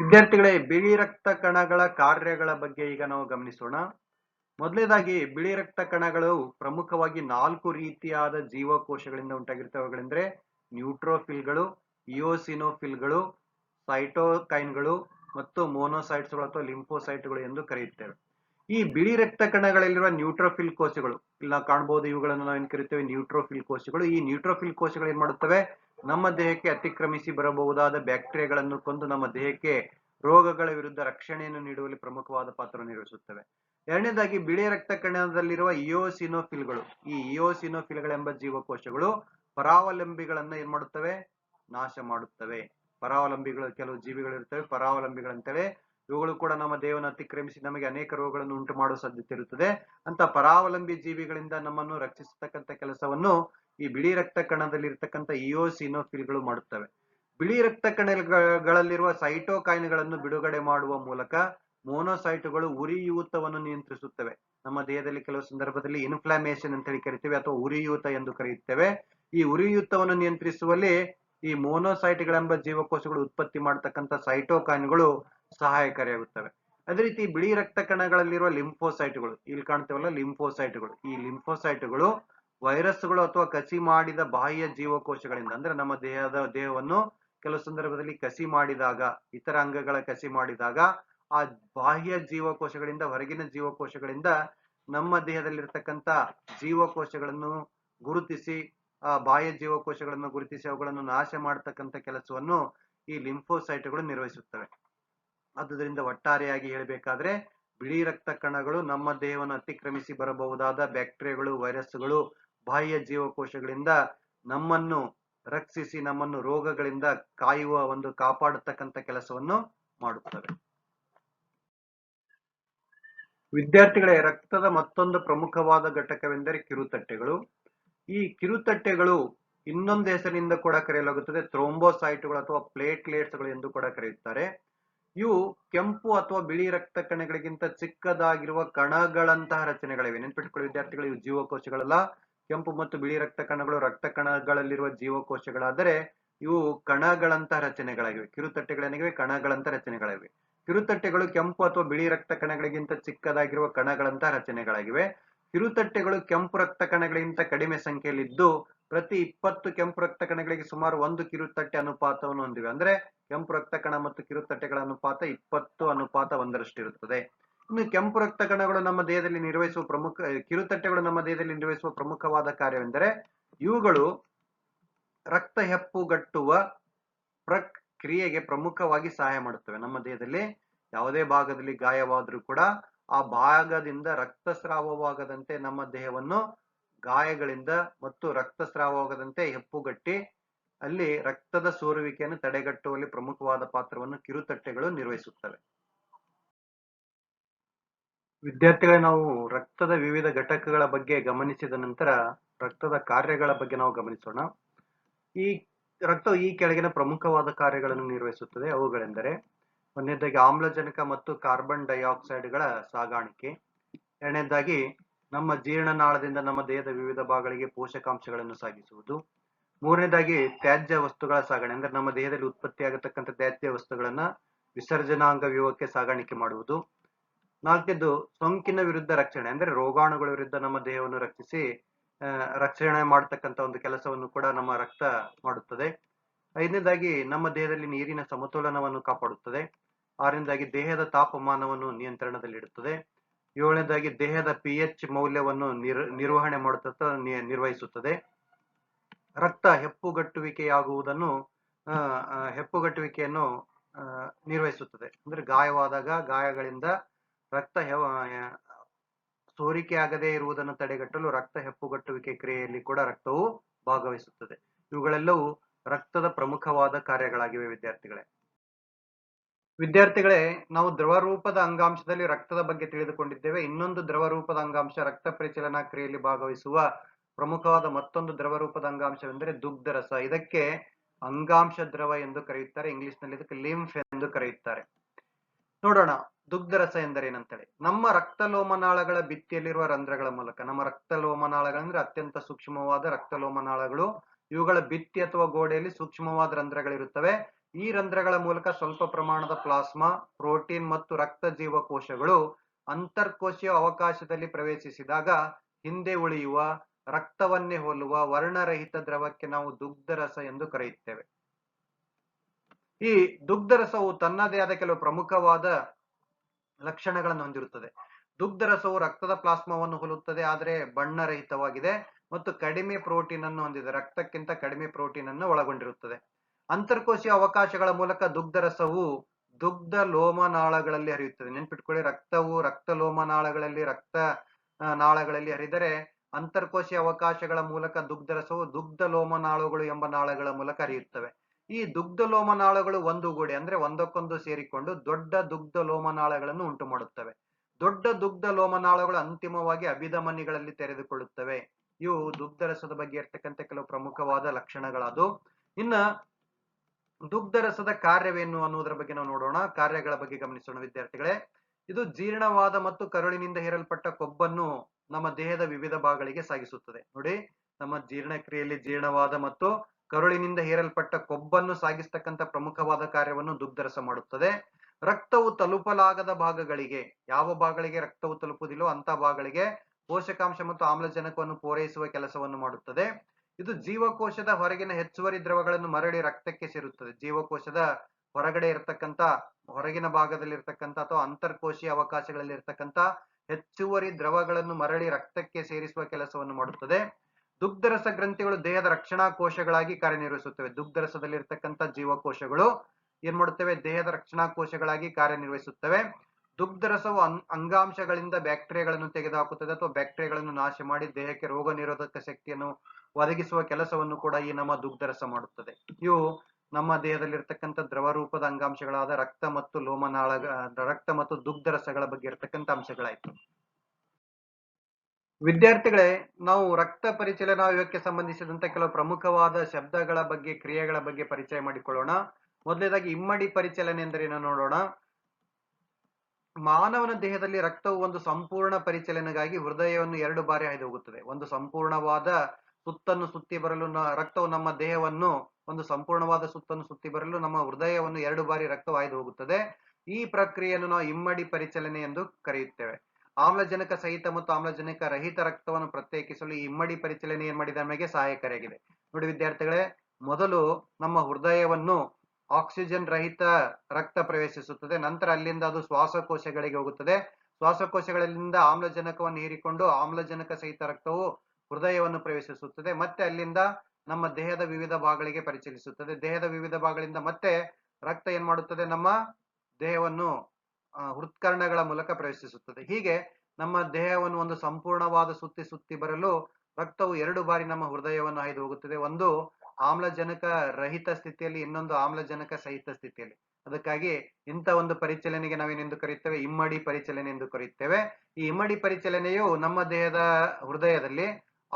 ವಿದ್ಯಾರ್ಥಿಗಳೇ, ಬಿಳಿ ರಕ್ತ ಕಣಗಳ ಕಾರ್ಯಗಳ ಬಗ್ಗೆ ಈಗ ನಾವು ಗಮನಿಸೋಣ. ಮೊದಲನೇದಾಗಿ, ಬಿಳಿ ರಕ್ತ ಕಣಗಳು ಪ್ರಮುಖವಾಗಿ ನಾಲ್ಕು ರೀತಿಯಾದ ಜೀವಕೋಶಗಳಿಂದ ಉಂಟಾಗಿರ್ತವೆ. ಅವುಗಳೆಂದ್ರೆ ನ್ಯೂಟ್ರೋಫಿಲ್ಗಳು, ಇಯೋಸಿನೋಫಿಲ್ಗಳು, ಸೈಟೋಕೈನ್ಗಳು ಮತ್ತು ಮೋನೋಸೈಟ್ಸ್ಗಳು ಅಥವಾ ಲಿಂಫೋಸೈಟ್ಗಳು ಎಂದು ಕರೆಯುತ್ತೇವೆ. ಈ ಬಿಳಿ ರಕ್ತ ಕಣಗಳಲ್ಲಿರುವ ನ್ಯೂಟ್ರೋಫಿಲ್ ಕೋಶಗಳು, ಇಲ್ಲ ಕಾಣಬಹುದು ಇವುಗಳನ್ನು ನಾವು ಏನ್ ಕರಿತೇವೆ ನ್ಯೂಟ್ರೋಫಿಲ್ ಕೋಶಗಳು. ಈ ನ್ಯೂಟ್ರೋಫಿಲ್ ಕೋಶಗಳು ಏನ್ ಮಾಡುತ್ತವೆ? ನಮ್ಮ ದೇಹಕ್ಕೆ ಅತಿಕ್ರಮಿಸಿ ಬರಬಹುದಾದ ಬ್ಯಾಕ್ಟೀರಿಯಾಗಳನ್ನು ಕೊಂದು ನಮ್ಮ ದೇಹಕ್ಕೆ ರೋಗಗಳ ವಿರುದ್ಧ ರಕ್ಷಣೆಯನ್ನು ನೀಡುವಲ್ಲಿ ಪ್ರಮುಖವಾದ ಪಾತ್ರ ನಿರ್ವಹಿಸುತ್ತವೆ. ಎರಡನೇದಾಗಿ, ಬಿಳಿ ರಕ್ತ ಕಣದಲ್ಲಿರುವ ಇಯೋಸಿನೋಫಿಲ್ಗಳು. ಈ ಇಯೋಸಿನೋಫಿಲ್ಗಳೆಂಬ ಜೀವಕೋಶಗಳು ಪರಾವಲಂಬಿಗಳನ್ನ ಏನ್ ಮಾಡುತ್ತವೆ? ನಾಶ ಮಾಡುತ್ತವೆ. ಪರಾವಲಂಬಿಗಳು ಕೆಲವು ಜೀವಿಗಳು ಇರ್ತವೆ ಪರಾವಲಂಬಿಗಳಂತೇಳಿ ಇವುಗಳು ಕೂಡ ನಮ್ಮ ದೇಹವನ್ನು ಅತಿಕ್ರಮಿಸಿ ನಮಗೆ ಅನೇಕ ರೋಗಗಳನ್ನು ಉಂಟು ಮಾಡುವ ಸಾಧ್ಯತೆ ಇರುತ್ತದೆ. ಅಂತ ಪರಾವಲಂಬಿ ಜೀವಿಗಳಿಂದ ನಮ್ಮನ್ನು ರಕ್ಷಿಸತಕ್ಕಂಥ ಕೆಲಸವನ್ನು ಈ ಬಿಳಿ ರಕ್ತ ಕಣದಲ್ಲಿ ಇರತಕ್ಕಂತ ಇಯೋಸಿನೋಫಿಲ್ಗಳು ಮಾಡುತ್ತವೆ. ಬಿಳಿ ರಕ್ತ ಕಣಗಳಲ್ಲಿರುವ ಸೈಟೋಕಾಯಿನ್ಗಳನ್ನು ಬಿಡುಗಡೆ ಮಾಡುವ ಮೂಲಕ ಮೋನೋಸೈಟುಗಳು ಉರಿಯೂತವನ್ನು ನಿಯಂತ್ರಿಸುತ್ತವೆ. ನಮ್ಮ ದೇಹದಲ್ಲಿ ಕೆಲವು ಸಂದರ್ಭದಲ್ಲಿ ಇನ್ಫ್ಲಾಮೇಷನ್ ಅಂತ ಹೇಳಿ ಕರಿತೇವೆ ಅಥವಾ ಉರಿಯೂತ ಎಂದು ಕರೆಯುತ್ತೇವೆ. ಈ ಉರಿಯೂತವನ್ನು ನಿಯಂತ್ರಿಸುವಲ್ಲಿ ಈ ಮೋನೋಸೈಟ್ಗಳೆಂಬ ಜೀವಕೋಶಗಳು ಉತ್ಪತ್ತಿ ಮಾಡತಕ್ಕಂಥ ಸೈಟೋಕಾನ್ಗಳು ಸಹಾಯಕಾರಿಯಾಗುತ್ತವೆ. ಅದೇ ರೀತಿ ಬಿಳಿ ರಕ್ತ ಕಣಗಳಲ್ಲಿರುವ ಲಿಂಫೋಸೈಟ್ಗಳು, ಇಲ್ಲಿ ಕಾಣ್ತೇವಲ್ಲ ಲಿಂಫೋಸೈಟ್ಗಳು. ಈ ಲಿಂಫೋಸೈಟ್ಗಳು ವೈರಸ್ಗಳು ಅಥವಾ ಕಸಿ ಮಾಡಿದ ಬಾಹ್ಯ ಜೀವಕೋಶಗಳಿಂದ, ಅಂದ್ರೆ ನಮ್ಮ ದೇಹದ ದೇಹವನ್ನು ಕೆಲವು ಸಂದರ್ಭದಲ್ಲಿ ಕಸಿ ಮಾಡಿದಾಗ, ಇತರ ಅಂಗಗಳ ಕಸಿ ಮಾಡಿದಾಗ, ಆ ಬಾಹ್ಯ ಜೀವಕೋಶಗಳಿಂದ, ಹೊರಗಿನ ಜೀವಕೋಶಗಳಿಂದ ನಮ್ಮ ದೇಹದಲ್ಲಿರ್ತಕ್ಕಂಥ ಜೀವಕೋಶಗಳನ್ನು ಗುರುತಿಸಿ ಬಾಹ್ಯ ಜೀವಕೋಶಗಳನ್ನು ಗುರುತಿಸಿ ಅವುಗಳನ್ನು ನಾಶ ಮಾಡತಕ್ಕಂತ ಕೆಲಸವನ್ನು ಈ ಲಿಂಫೋಸೈಟ್ಗಳು ನಿರ್ವಹಿಸುತ್ತವೆ. ಆದುದರಿಂದ ಒಟ್ಟಾರೆಯಾಗಿ ಹೇಳಬೇಕಾದ್ರೆ ಬಿಳಿ ರಕ್ತ ಕಣಗಳು ನಮ್ಮ ದೇಹವನ್ನು ಅತಿಕ್ರಮಿಸಿ ಬರಬಹುದಾದ ಬ್ಯಾಕ್ಟೀರಿಯಾಗಳು ವೈರಸ್ಗಳು ಬಾಹ್ಯ ಜೀವಕೋಶಗಳಿಂದ ನಮ್ಮನ್ನು ರಕ್ಷಿಸಿ, ನಮ್ಮನ್ನು ರೋಗಗಳಿಂದ ಕಾಯುವ ಒಂದು ಕಾಪಾಡತಕ್ಕಂತ ಕೆಲಸವನ್ನು ಮಾಡುತ್ತವೆ. ವಿದ್ಯಾರ್ಥಿಗಳ, ರಕ್ತದ ಮತ್ತೊಂದು ಪ್ರಮುಖವಾದ ಘಟಕವೆಂದರೆ ಕಿರುತಟ್ಟೆಗಳು. ಈ ಕಿರುತಟ್ಟೆಗಳು ಇನ್ನೊಂದು ಹೆಸರಿನಿಂದ ಕೂಡ ಕರೆಯಲಾಗುತ್ತದೆ. ಥ್ರೋಂಬೋಸೈಟ್ಗಳು ಅಥವಾ ಪ್ಲೇಟ್ಲೆಟ್ಸ್ಗಳು ಎಂದು ಕೂಡ ಕರೆಯುತ್ತಾರೆ. ಇವು ಕೆಂಪು ಅಥವಾ ಬಿಳಿ ರಕ್ತ ಕಣಗಳಿಗಿಂತ ಚಿಕ್ಕದಾಗಿರುವ ಕಣಗಳಂತಹ ರಚನೆಗಳಿವೆ. ನೆನ್ಪಿಟ್ಕೊಳ್ಳಿ ವಿದ್ಯಾರ್ಥಿಗಳು, ಇವು ಜೀವಕೋಶಗಳಲ್ಲ. ಕೆಂಪು ಮತ್ತು ಬಿಳಿ ರಕ್ತ ಕಣಗಳು ರಕ್ತ ಕಣಗಳಲ್ಲಿರುವ ಜೀವಕೋಶಗಳಾದರೆ ಇವು ಕಣಗಳಂತಹ ರಚನೆಗಳಾಗಿವೆ. ಕಿರುತಟ್ಟೆಗಳೇನಿವೆ? ಕಣಗಳಂತಹ ರಚನೆಗಳಿವೆ ಕಿರುತಟ್ಟೆಗಳು ಕೆಂಪು ಅಥವಾ ಬಿಳಿ ರಕ್ತ ಕಣಗಳಿಗಿಂತ ಚಿಕ್ಕದಾಗಿರುವ ಕಣಗಳಂತಹ ರಚನೆಗಳಾಗಿವೆ. ಕಿರುತಟ್ಟೆಗಳು ಕೆಂಪು ರಕ್ತ ಕಣಗಳಿಗಿಂತ ಕಡಿಮೆ ಸಂಖ್ಯೆಯಲ್ಲಿದ್ದು, ಪ್ರತಿ ಇಪ್ಪತ್ತು ಕೆಂಪು ರಕ್ತ ಕಣಗಳಿಗೆ ಸುಮಾರು ಒಂದು ಕಿರುತಟ್ಟೆ ಅನುಪಾತವನ್ನು ಹೊಂದಿವೆ. ಅಂದ್ರೆ ಕೆಂಪು ರಕ್ತ ಕಣ ಮತ್ತು ಕಿರುತಟ್ಟೆಗಳ ಅನುಪಾತ ಇಪ್ಪತ್ತು, ಅನುಪಾತ ಒಂದರಷ್ಟಿರುತ್ತದೆ. ಇನ್ನು ಕೆಂಪು ರಕ್ತ ಕಣಗಳು ನಮ್ಮ ದೇಹದಲ್ಲಿ ನಿರ್ವಹಿಸುವ ಪ್ರಮುಖ ಕಿರುತಟ್ಟೆಗಳು ನಮ್ಮ ದೇಹದಲ್ಲಿ ನಿರ್ವಹಿಸುವ ಪ್ರಮುಖವಾದ ಕಾರ್ಯವೆಂದರೆ ಇವುಗಳು ರಕ್ತ ಹೆಪ್ಪುಗಟ್ಟುವ ಪ್ರಕ್ರಿಯೆಗೆ ಪ್ರಮುಖವಾಗಿ ಸಹಾಯ ಮಾಡುತ್ತವೆ. ನಮ್ಮ ದೇಹದಲ್ಲಿ ಯಾವುದೇ ಭಾಗದಲ್ಲಿ ಗಾಯವಾದರೂ ಕೂಡ ಆ ಭಾಗದಿಂದ ರಕ್ತಸ್ರಾವವಾಗದಂತೆ ನಮ್ಮ ದೇಹವನ್ನು ಗಾಯಗಳಿಂದ ಮತ್ತು ರಕ್ತಸ್ರಾವವಾಗದಂತೆ ಹೆಪ್ಪುಗಟ್ಟಿ, ಅಲ್ಲಿ ರಕ್ತದ ಸೋರುವಿಕೆಯನ್ನು ತಡೆಗಟ್ಟುವಲ್ಲಿ ಪ್ರಮುಖವಾದ ಪಾತ್ರವನ್ನು ಕಿರುತಟ್ಟೆಗಳು ನಿರ್ವಹಿಸುತ್ತವೆ. ವಿದ್ಯಾರ್ಥಿಗಳೇ, ನಾವು ರಕ್ತದ ವಿವಿಧ ಘಟಕಗಳ ಬಗ್ಗೆ ಗಮನಿಸಿದ ನಂತರ ರಕ್ತದ ಕಾರ್ಯಗಳ ಬಗ್ಗೆ ನಾವು ಗಮನಿಸೋಣ. ಈ ರಕ್ತವು ಈ ಕೆಳಗಿನ ಪ್ರಮುಖವಾದ ಕಾರ್ಯಗಳನ್ನು ನಿರ್ವಹಿಸುತ್ತದೆ. ಅವುಗಳೆಂದರೆ ಒಂದನೇದಾಗಿ ಆಮ್ಲಜನಕ ಮತ್ತು ಕಾರ್ಬನ್ ಡೈಆಕ್ಸೈಡ್ಗಳ ಸಾಗಾಣಿಕೆ. ಎರಡನೇದಾಗಿ ನಮ್ಮ ಜೀರ್ಣನಾಳದಿಂದ ನಮ್ಮ ದೇಹದ ವಿವಿಧ ಭಾಗಗಳಿಗೆ ಪೋಷಕಾಂಶಗಳನ್ನು ಸಾಗಿಸುವುದು. ಮೂರನೇದಾಗಿ ತ್ಯಾಜ್ಯ ವಸ್ತುಗಳ ಸಾಗಣೆ, ಅಂದ್ರೆ ನಮ್ಮ ದೇಹದಲ್ಲಿ ಉತ್ಪತ್ತಿಯಾಗತಕ್ಕಂಥ ತ್ಯಾಜ್ಯ ವಸ್ತುಗಳನ್ನ ವಿಸರ್ಜನಾಂಗ ವ್ಯೂಹಕ್ಕೆ ಸಾಗಾಣಿಕೆ ಮಾಡುವುದು. ನಾಲ್ಕನೇದು ಸೋಂಕಿನ ವಿರುದ್ಧ ರಕ್ಷಣೆ, ಅಂದ್ರೆ ರೋಗಾಣುಗಳ ವಿರುದ್ಧ ನಮ್ಮ ದೇಹವನ್ನು ರಕ್ಷಿಸಿ ರಕ್ಷಣೆ ಮಾಡತಕ್ಕಂಥ ಒಂದು ಕೆಲಸವನ್ನು ಕೂಡ ನಮ್ಮ ರಕ್ತ ಮಾಡುತ್ತದೆ. ಐದನೇದಾಗಿ ನಮ್ಮ ದೇಹದಲ್ಲಿ ನೀರಿನ ಸಮತೋಲನವನ್ನು ಕಾಪಾಡುತ್ತದೆ. ಆರನೇದಾಗಿ ದೇಹದ ತಾಪಮಾನವನ್ನು ನಿಯಂತ್ರಣದಲ್ಲಿಡುತ್ತದೆ. ಏಳನೇದಾಗಿ ದೇಹದ ಪಿ ಎಚ್ ಮೌಲ್ಯವನ್ನು ನಿರ್ ನಿರ್ವಹಣೆ ಮಾಡುತ್ತ ನಿರ್ವಹಿಸುತ್ತದೆ. ರಕ್ತ ಹೆಪ್ಪುಗಟ್ಟುವಿಕೆಯಾಗುವುದನ್ನು ಹೆಪ್ಪುಗಟ್ಟುವಿಕೆಯನ್ನು ನಿರ್ವಹಿಸುತ್ತದೆ. ಅಂದರೆ ಗಾಯವಾದಾಗ ಗಾಯಗಳಿಂದ ರಕ್ತ ಹೆವ- ಆಗದೇ ಇರುವುದನ್ನು ತಡೆಗಟ್ಟಲು ರಕ್ತ ಹೆಪ್ಪುಗಟ್ಟುವಿಕೆ ಕ್ರಿಯೆಯಲ್ಲಿ ಕೂಡ ರಕ್ತವು ಭಾಗವಹಿಸುತ್ತದೆ. ಇವುಗಳೆಲ್ಲವೂ ರಕ್ತದ ಪ್ರಮುಖವಾದ ಕಾರ್ಯಗಳಾಗಿವೆ, ವಿದ್ಯಾರ್ಥಿಗಳೇ. ವಿದ್ಯಾರ್ಥಿಗಳೇ, ನಾವು ದ್ರವ ರೂಪದ ಅಂಗಾಂಶದಲ್ಲಿ ರಕ್ತದ ಬಗ್ಗೆ ತಿಳಿದುಕೊಂಡಿದ್ದೇವೆ. ಇನ್ನೊಂದು ದ್ರವ ರೂಪದ ಅಂಗಾಂಶ ರಕ್ತ ಪರಿಚಲನಾ ಕ್ರಿಯೆಯಲ್ಲಿ ಭಾಗವಹಿಸುವ ಪ್ರಮುಖವಾದ ಮತ್ತೊಂದು ದ್ರವ ರೂಪದ ಅಂಗಾಂಶವೆಂದರೆ ದುಗ್ಧರಸ. ಇದಕ್ಕೆ ಅಂಗಾಂಶ ದ್ರವ ಎಂದು ಕರೆಯುತ್ತಾರೆ. ಇಂಗ್ಲಿಷ್ನಲ್ಲಿ ಇದಕ್ಕೆ ಲಿಂಫ್ ಎಂದು ಕರೆಯುತ್ತಾರೆ. ನೋಡೋಣ, ದುಗ್ಧರಸ ಎಂದರೇನಂತೇಳಿ. ನಮ್ಮ ರಕ್ತಲೋಮನಾಳಗಳ ಭಿತ್ತಿಯಲ್ಲಿರುವ ರಂಧ್ರಗಳ ಮೂಲಕ, ನಮ್ಮ ರಕ್ತಲೋಮನಾಳಗಳಂದ್ರೆ ಅತ್ಯಂತ ಸೂಕ್ಷ್ಮವಾದ ರಕ್ತಲೋಮನಾಳಗಳು. ಇವುಗಳ ಭಿತ್ತಿ ಅಥವಾ ಗೋಡೆಯಲ್ಲಿ ಸೂಕ್ಷ್ಮವಾದ ರಂಧ್ರಗಳಿರುತ್ತವೆ. ಈ ರಂಧ್ರಗಳ ಮೂಲಕ ಸ್ವಲ್ಪ ಪ್ರಮಾಣದ ಪ್ಲಾಸ್ಮಾ, ಪ್ರೋಟೀನ್ ಮತ್ತು ರಕ್ತ ಜೀವಕೋಶಗಳು ಅಂತರ್ಕೋಶೀಯ ಅವಕಾಶದಲ್ಲಿ ಪ್ರವೇಶಿಸಿದಾಗ ಹಿಂದೆ ಉಳಿಯುವ, ರಕ್ತವನ್ನೇ ಹೋಲುವ ವರ್ಣರಹಿತ ದ್ರವಕ್ಕೆ ನಾವು ದುಗ್ಧರಸ ಎಂದು ಕರೆಯುತ್ತೇವೆ. ಈ ದುಗ್ಧರಸವು ತನ್ನದೇ ಆದ ಕೆಲವು ಪ್ರಮುಖವಾದ ಲಕ್ಷಣಗಳನ್ನು ಹೊಂದಿರುತ್ತದೆ. ದುಗ್ಧರಸವು ರಕ್ತದ ಪ್ಲಾಸ್ಮಾವನ್ನು ಹೋಲುತ್ತದೆ, ಆದರೆ ಬಣ್ಣರಹಿತವಾಗಿದೆ ಮತ್ತು ಕಡಿಮೆ ಪ್ರೋಟೀನ್ ಅನ್ನು ಹೊಂದಿದೆ. ರಕ್ತಕ್ಕಿಂತ ಕಡಿಮೆ ಪ್ರೋಟೀನ್ ಅನ್ನು ಒಳಗೊಂಡಿರುತ್ತದೆ. ಅಂತರ್ಕೋಶೀಯ ಅವಕಾಶಗಳ ಮೂಲಕ ದುಗ್ಧರಸವು ದುಗ್ಧ ಲೋಮನಾಳಗಳಲ್ಲಿ ಹರಿಯುತ್ತದೆ. ನೆನ್ಪಿಟ್ಕೊಳ್ಳಿ, ರಕ್ತವು ರಕ್ತ ಲೋಮನಾಳಗಳಲ್ಲಿ ರಕ್ತ ನಾಳಗಳಲ್ಲಿ ಹರಿದರೆ ಅಂತರ್ಕೋಶೀಯ ಅವಕಾಶಗಳ ಮೂಲಕ ದುಗ್ಧರಸವು ದುಗ್ಧ ಲೋಮನಾಳುಗಳು ಎಂಬ ನಾಳಗಳ ಮೂಲಕ ಹರಿಯುತ್ತವೆ. ಈ ದುಗ್ಧ ಲೋಮನಾಳಗಳು ಒಂದುಗೂಡಿ, ಅಂದ್ರೆ ಒಂದಕ್ಕೊಂದು ಸೇರಿಕೊಂಡು ದೊಡ್ಡ ದುಗ್ಧ ಲೋಮನಾಳಗಳನ್ನು ಉಂಟು ಮಾಡುತ್ತವೆ ದೊಡ್ಡ ದುಗ್ಧ ಲೋಮನಾಳಗಳು ಅಂತಿಮವಾಗಿ ಅಭಿಧಮನಿಗಳಲ್ಲಿ ತೆರೆದುಕೊಳ್ಳುತ್ತವೆ. ಇವು ದುಗ್ಧರಸದ ಬಗ್ಗೆ ಇರ್ತಕ್ಕಂಥ ಕೆಲವು ಪ್ರಮುಖವಾದ ಲಕ್ಷಣಗಳದು ಇನ್ನ ದುಗ್ಧರಸದ ಕಾರ್ಯವೇನು ಅನ್ನುವುದರ ಬಗ್ಗೆ ನಾವು ನೋಡೋಣ. ಕಾರ್ಯಗಳ ಬಗ್ಗೆ ಗಮನಿಸೋಣ ವಿದ್ಯಾರ್ಥಿಗಳೇ. ಇದು ಜೀರ್ಣವಾದ ಮತ್ತು ಕರುಳಿನಿಂದ ಹೇರಲ್ಪಟ್ಟ ಕೊಬ್ಬನ್ನು ನಮ್ಮ ದೇಹದ ವಿವಿಧ ಭಾಗಗಳಿಗೆ ಸಾಗಿಸುತ್ತದೆ. ನೋಡಿ, ನಮ್ಮ ಜೀರ್ಣಕ್ರಿಯೆಯಲ್ಲಿ ಜೀರ್ಣವಾದ ಮತ್ತು ಕರುಳಿನಿಂದ ಹೇರಲ್ಪಟ್ಟ ಕೊಬ್ಬನ್ನು ಸಾಗಿಸ್ತಕ್ಕಂಥ ಪ್ರಮುಖವಾದ ಕಾರ್ಯವನ್ನು ದುಗ್ಧರಸ ಮಾಡುತ್ತದೆ. ರಕ್ತವು ತಲುಪಲಾಗದ ಭಾಗಗಳಿಗೆ, ಯಾವ ಭಾಗಗಳಿಗೆ ರಕ್ತವು ತಲುಪುವುದಿಲ್ಲೋ ಅಂತ ಭಾಗಗಳಿಗೆ ಪೋಷಕಾಂಶ ಮತ್ತು ಆಮ್ಲಜನಕವನ್ನು ಪೂರೈಸುವ ಕೆಲಸವನ್ನು ಮಾಡುತ್ತದೆ. ಇದು ಜೀವಕೋಶದ ಹೊರಗಿನ ಹೆಚ್ಚುವರಿ ದ್ರವಗಳನ್ನು ಮರಳಿ ರಕ್ತಕ್ಕೆ ಸೇರುತ್ತದೆ. ಜೀವಕೋಶದ ಹೊರಗಡೆ ಇರತಕ್ಕಂತ ಹೊರಗಿನ ಭಾಗದಲ್ಲಿ ಇರ್ತಕ್ಕಂಥ ಅಥವಾ ಅಂತರ್ಕೋಶೀಯ ಅವಕಾಶಗಳಲ್ಲಿ ಇರ್ತಕ್ಕಂಥ ಹೆಚ್ಚುವರಿ ದ್ರವಗಳನ್ನು ಮರಳಿ ರಕ್ತಕ್ಕೆ ಸೇರಿಸುವ ಕೆಲಸವನ್ನು ಮಾಡುತ್ತದೆ. ದುಗ್ಧರಸ ಗ್ರಂಥಿಗಳು ದೇಹದ ರಕ್ಷಣಾ ಕೋಶಗಳಾಗಿ ಕಾರ್ಯನಿರ್ವಹಿಸುತ್ತವೆ. ದುಗ್ಧರಸದಲ್ಲಿ ಇರ್ತಕ್ಕಂಥ ಜೀವಕೋಶಗಳು ಏನ್ ಮಾಡುತ್ತವೆ? ದೇಹದ ರಕ್ಷಣಾ ಕೋಶಗಳಾಗಿ ಕಾರ್ಯನಿರ್ವಹಿಸುತ್ತವೆ. ದುಗ್ಧರಸವು ಅಂಗಾಂಶಗಳಿಂದ ಬ್ಯಾಕ್ಟೀರಿಯಾಗಳನ್ನು ತೆಗೆದುಹಾಕುತ್ತದೆ ಅಥವಾ ಬ್ಯಾಕ್ಟೀರಿಯಾಗಳನ್ನು ನಾಶ ಮಾಡಿ ದೇಹಕ್ಕೆ ರೋಗ ನಿರೋಧಕ ಶಕ್ತಿಯನ್ನು ಒದಗಿಸುವ ಕೆಲಸವನ್ನು ಕೂಡ ಈ ನಮ್ಮ ದುಗ್ಧರಸ ಮಾಡುತ್ತದೆ. ಇವು ನಮ್ಮ ದೇಹದಲ್ಲಿರ್ತಕ್ಕಂಥ ದ್ರವ ರೂಪದ ಅಂಗಾಂಶಗಳಾದ ರಕ್ತ ಮತ್ತು ಲೋಮನಾಳ ರಕ್ತ ಮತ್ತು ದುಗ್ಧರಸಗಳ ಬಗ್ಗೆ ಇರತಕ್ಕಂಥ ಅಂಶಗಳಾಯ್ತು. ವಿದ್ಯಾರ್ಥಿಗಳೇ, ನಾವು ರಕ್ತ ಪರಿಚಲನಾವ್ಯವಕ್ಕೆ ಸಂಬಂಧಿಸಿದಂತ ಕೆಲವು ಪ್ರಮುಖವಾದ ಶಬ್ದಗಳ ಬಗ್ಗೆ, ಕ್ರಿಯೆಗಳ ಬಗ್ಗೆ ಪರಿಚಯ ಮಾಡಿಕೊಳ್ಳೋಣ. ಮೊದಲನೇದಾಗಿ ಇಮ್ಮಡಿ ಪರಿಚಲನೆ ಎಂದರೇನು ನೋಡೋಣ. ಮಾನವನ ದೇಹದಲ್ಲಿ ರಕ್ತವು ಒಂದು ಸಂಪೂರ್ಣ ಪರಿಚಲನೆಗಾಗಿ ಹೃದಯವನ್ನು ಎರಡು ಬಾರಿ ಹಾಯ್ದು ಹೋಗುತ್ತದೆ. ಒಂದು ಸಂಪೂರ್ಣವಾದ ಸುತ್ತನ್ನು ಸುತ್ತಿ ಬರಲು ರಕ್ತವು ನಮ್ಮ ದೇಹವನ್ನು, ಒಂದು ಸಂಪೂರ್ಣವಾದ ಸುತ್ತನ್ನು ಸುತ್ತಿ ಬರಲು ನಮ್ಮ ಹೃದಯವನ್ನು ಎರಡು ಬಾರಿ ಹಾಯ್ದು ಹೋಗುತ್ತದೆ. ಈ ಪ್ರಕ್ರಿಯೆಯನ್ನು ನಾವು ಇಮ್ಮಡಿ ಪರಿಚಲನೆ ಎಂದು ಕರೆಯುತ್ತೇವೆ. ಆಮ್ಲಜನಕ ಸಹಿತ ಮತ್ತು ಆಮ್ಲಜನಕ ರಹಿತ ರಕ್ತವನ್ನು ಪ್ರತ್ಯೇಕಿಸಲು ಈ ಇಮ್ಮಡಿ ಪರಿಚಲನೆ ಏನ್ ಮಾಡಿದ ನಮಗೆ ಸಹಾಯಕಾರಿಯಾಗಿದೆ ನೋಡಿ ವಿದ್ಯಾರ್ಥಿಗಳೇ, ಮೊದಲು ನಮ್ಮ ಹೃದಯವನ್ನು ಆಕ್ಸಿಜನ್ ರಹಿತ ರಕ್ತ ಪ್ರವೇಶಿಸುತ್ತದೆ. ನಂತರ ಅಲ್ಲಿಂದ ಅದು ಶ್ವಾಸಕೋಶಗಳಿಗೆ ಹೋಗುತ್ತದೆ. ಶ್ವಾಸಕೋಶಗಳಿಂದ ಆಮ್ಲಜನಕವನ್ನು ಹೀರಿಕೊಂಡು ಆಮ್ಲಜನಕ ಸಹಿತ ರಕ್ತವು ಹೃದಯವನ್ನು ಪ್ರವೇಶಿಸುತ್ತದೆ, ಮತ್ತೆ ಅಲ್ಲಿಂದ ನಮ್ಮ ದೇಹದ ವಿವಿಧ ಭಾಗಗಳಿಗೆ ಪರಿಚಲಿಸುತ್ತದೆ ದೇಹದ ವಿವಿಧ ಭಾಗಗಳಿಂದ ಮತ್ತೆ ರಕ್ತ ಏನ್ ಮಾಡುತ್ತದೆ? ನಮ್ಮ ದೇಹವನ್ನು ಹೃತ್ಕರ್ಣಗಳ ಮೂಲಕ ಪ್ರವೇಶಿಸುತ್ತದೆ. ಹೀಗೆ ನಮ್ಮ ದೇಹವನ್ನು ಒಂದು ಸಂಪೂರ್ಣವಾದ ಸುತ್ತಿ ಸುತ್ತಿ ಬರಲು ರಕ್ತವು ಎರಡು ಬಾರಿ ನಮ್ಮ ಹೃದಯವನ್ನು ಹಾಯ್ದು ಹೋಗುತ್ತದೆ. ಒಂದು ಆಮ್ಲಜನಕ ರಹಿತ ಸ್ಥಿತಿಯಲ್ಲಿ, ಇನ್ನೊಂದು ಆಮ್ಲಜನಕ ಸಹಿತ ಸ್ಥಿತಿಯಲ್ಲಿ. ಅದಕ್ಕಾಗಿ ಇಂಥ ಒಂದು ಪರಿಚಲನೆಗೆ ನಾವೇನೆಂದು ಕರೆಯುತ್ತೇವೆ? ಇಮ್ಮಡಿ ಪರಿಚಲನೆ ಎಂದು ಕರೆಯುತ್ತೇವೆ. ಈ ಇಮ್ಮಡಿ ಪರಿಚಲನೆಯು ನಮ್ಮ ದೇಹದ ಹೃದಯದಲ್ಲಿ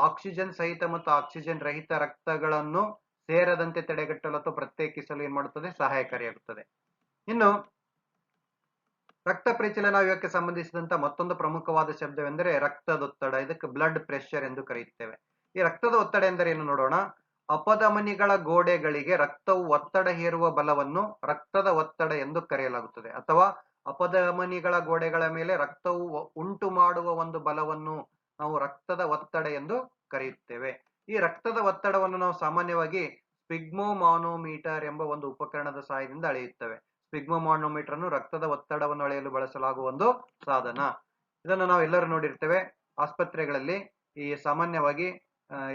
ಆಕ್ಸಿಜನ್ ಸಹಿತ ಮತ್ತು ಆಕ್ಸಿಜನ್ ರಹಿತ ರಕ್ತಗಳನ್ನು ಸೇರದಂತೆ ತಡೆಗಟ್ಟಲು ಅಥವಾ ಪ್ರತ್ಯೇಕಿಸಲು ಏನ್ ಮಾಡುತ್ತದೆ? ಸಹಾಯಕಾರಿಯಾಗುತ್ತದೆ. ಇನ್ನು, ರಕ್ತ ಪರಿಚಲನಾವ್ಯವಕ್ಕೆ ಸಂಬಂಧಿಸಿದಂತ ಮತ್ತೊಂದು ಪ್ರಮುಖವಾದ ಶಬ್ದವೆಂದರೆ ರಕ್ತದೊತ್ತಡ. ಇದಕ್ಕೆ ಬ್ಲಡ್ ಪ್ರೆಷರ್ ಎಂದು ಕರೆಯುತ್ತೇವೆ. ಈ ರಕ್ತದ ಒತ್ತಡ ಎಂದರೆ ಏನು ನೋಡೋಣ? ಅಪಧಮನಿಗಳ ಗೋಡೆಗಳಿಗೆ ರಕ್ತವು ಒತ್ತಡ ಹೇರುವ ಬಲವನ್ನು ರಕ್ತದ ಒತ್ತಡ ಎಂದು ಕರೆಯಲಾಗುತ್ತದೆ. ಅಥವಾ ಅಪಧಮನಿಗಳ ಗೋಡೆಗಳ ಮೇಲೆ ರಕ್ತವು ಉಂಟು ಮಾಡುವ ಒಂದು ಬಲವನ್ನು ನಾವು ರಕ್ತದ ಒತ್ತಡ ಎಂದು ಕರೆಯುತ್ತೇವೆ. ಈ ರಕ್ತದ ಒತ್ತಡವನ್ನು ನಾವು ಸಾಮಾನ್ಯವಾಗಿ ಸ್ಪಿಗ್ಮೋಮಾನೋಮೀಟರ್ ಎಂಬ ಒಂದು ಉಪಕರಣದ ಸಹಾಯದಿಂದ ಅಳೆಯುತ್ತೇವೆ. ಸ್ಪಿಗ್ಮೋಮಾನೋಮೀಟರ್ ಅನ್ನು ರಕ್ತದ ಒತ್ತಡವನ್ನು ಅಳೆಯಲು ಬಳಸಲಾಗುವ ಒಂದು ಸಾಧನ. ಇದನ್ನು ನಾವು ಎಲ್ಲರೂ ನೋಡಿರ್ತೇವೆ. ಆಸ್ಪತ್ರೆಗಳಲ್ಲಿ ಈ ಸಾಮಾನ್ಯವಾಗಿ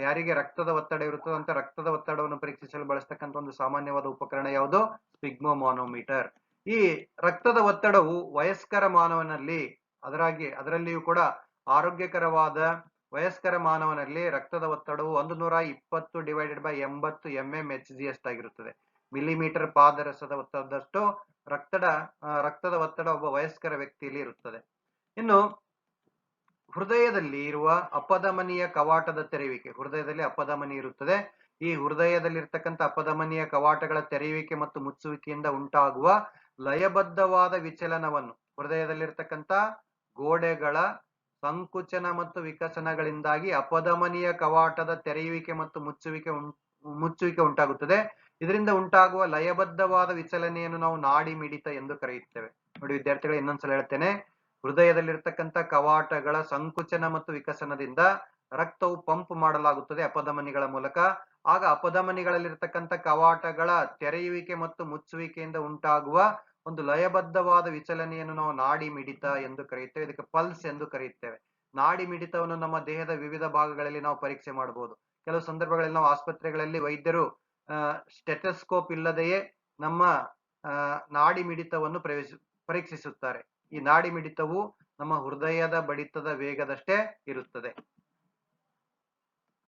ಯಾರಿಗೆ ರಕ್ತದ ಒತ್ತಡ ಇರುತ್ತೋ ಅಂತ ರಕ್ತದ ಒತ್ತಡವನ್ನು ಪರೀಕ್ಷಿಸಲು ಬಳಸ್ತಕ್ಕಂಥ ಒಂದು ಸಾಮಾನ್ಯವಾದ ಉಪಕರಣ ಯಾವುದು? ಸ್ಪಿಗ್ಮೋಮಾನೋಮೀಟರ್. ಈ ರಕ್ತದ ಒತ್ತಡವು ವಯಸ್ಕರ ಮಾನವನಲ್ಲಿ, ಅದರಾಗಿ, ಅದರಲ್ಲಿಯೂ ಕೂಡ ಆರೋಗ್ಯಕರವಾದ ವಯಸ್ಕರ ಮಾನವನಲ್ಲಿ ರಕ್ತದ ಒತ್ತಡವು ಒಂದು ನೂರ ಇಪ್ಪತ್ತು ಡಿವೈಡೆಡ್ ಬೈ ಎಂಬತ್ತು ಎಂ ಎಂ ಎಚ್ ಜಿ ಅಷ್ಟಾಗಿರುತ್ತದೆ ಮಿಲಿಮೀಟರ್ ಪಾದರಸದ ಒತ್ತಡದಷ್ಟು ರಕ್ತದ ರಕ್ತದ ಒತ್ತಡ ಒಬ್ಬ ವಯಸ್ಕರ ವ್ಯಕ್ತಿಯಲ್ಲಿ ಇರುತ್ತದೆ. ಇನ್ನು ಹೃದಯದಲ್ಲಿ ಇರುವ ಅಪಧಮನಿಯ ಕವಾಟದ ತೆರೆಯುವಿಕೆ, ಹೃದಯದಲ್ಲಿ ಅಪಧಮನಿ ಇರುತ್ತದೆ. ಈ ಹೃದಯದಲ್ಲಿರ್ತಕ್ಕಂಥ ಅಪಧಮನಿಯ ಕವಾಟಗಳ ತೆರೆಯುವಿಕೆ ಮತ್ತು ಮುಚ್ಚುವಿಕೆಯಿಂದ ಉಂಟಾಗುವ ಲಯಬದ್ಧವಾದ ವಿಚಲನವನ್ನು, ಹೃದಯದಲ್ಲಿರ್ತಕ್ಕಂಥ ಗೋಡೆಗಳ ಸಂಕುಚನ ಮತ್ತು ವಿಕಸನಗಳಿಂದಾಗಿ ಅಪಧಮನಿಯ ಕವಾಟದ ತೆರೆಯುವಿಕೆ ಮತ್ತು ಮುಚ್ಚುವಿಕೆ ಮುಚ್ಚುವಿಕೆ ಉಂಟಾಗುತ್ತದೆ. ಇದರಿಂದ ಉಂಟಾಗುವ ಲಯಬದ್ಧವಾದ ವಿಚಲನೆಯನ್ನು ನಾವು ನಾಡಿ ಮಿಡಿತ ಎಂದು ಕರೆಯುತ್ತೇವೆ. ನೋಡಿ ವಿದ್ಯಾರ್ಥಿಗಳು, ಇನ್ನೊಂದ್ಸಲ ಹೇಳ್ತೇನೆ. ಹೃದಯದಲ್ಲಿರ್ತಕ್ಕಂಥ ಕವಾಟಗಳ ಸಂಕುಚನ ಮತ್ತು ವಿಕಸನದಿಂದ ರಕ್ತವು ಪಂಪ್ ಮಾಡಲಾಗುತ್ತದೆ ಅಪಧಮನಿಗಳ ಮೂಲಕ. ಆಗ ಅಪಧಮನಿಗಳಲ್ಲಿರ್ತಕ್ಕಂಥ ಕವಾಟಗಳ ತೆರೆಯುವಿಕೆ ಮತ್ತು ಮುಚ್ಚುವಿಕೆಯಿಂದ ಉಂಟಾಗುವ ಒಂದು ಲಯಬದ್ಧವಾದ ವಿಚಲನೆಯನ್ನು ನಾವು ನಾಡಿ ಮಿಡಿತ ಎಂದು ಕರೆಯುತ್ತೇವೆ, ಇದಕ್ಕೆ ಪಲ್ಸ್ ಎಂದು ಕರೆಯುತ್ತೇವೆ. ನಾಡಿ ಮಿಡಿತವನ್ನು ನಮ್ಮ ದೇಹದ ವಿವಿಧ ಭಾಗಗಳಲ್ಲಿ ನಾವು ಪರೀಕ್ಷೆ ಮಾಡಬಹುದು. ಕೆಲವು ಸಂದರ್ಭಗಳಲ್ಲಿ ನಾವು ಆಸ್ಪತ್ರೆಗಳಲ್ಲಿ ವೈದ್ಯರು ಸ್ಟೆಟಸ್ಕೋಪ್ ಇಲ್ಲದೆಯೇ ನಮ್ಮ ನಾಡಿ ಮಿಡಿತವನ್ನು ಪ್ರವೇಶ, ಪರೀಕ್ಷಿಸುತ್ತಾರೆ. ಈ ನಾಡಿ ಮಿಡಿತವು ನಮ್ಮ ಹೃದಯದ ಬಡಿತದ ವೇಗದಷ್ಟೇ ಇರುತ್ತದೆ.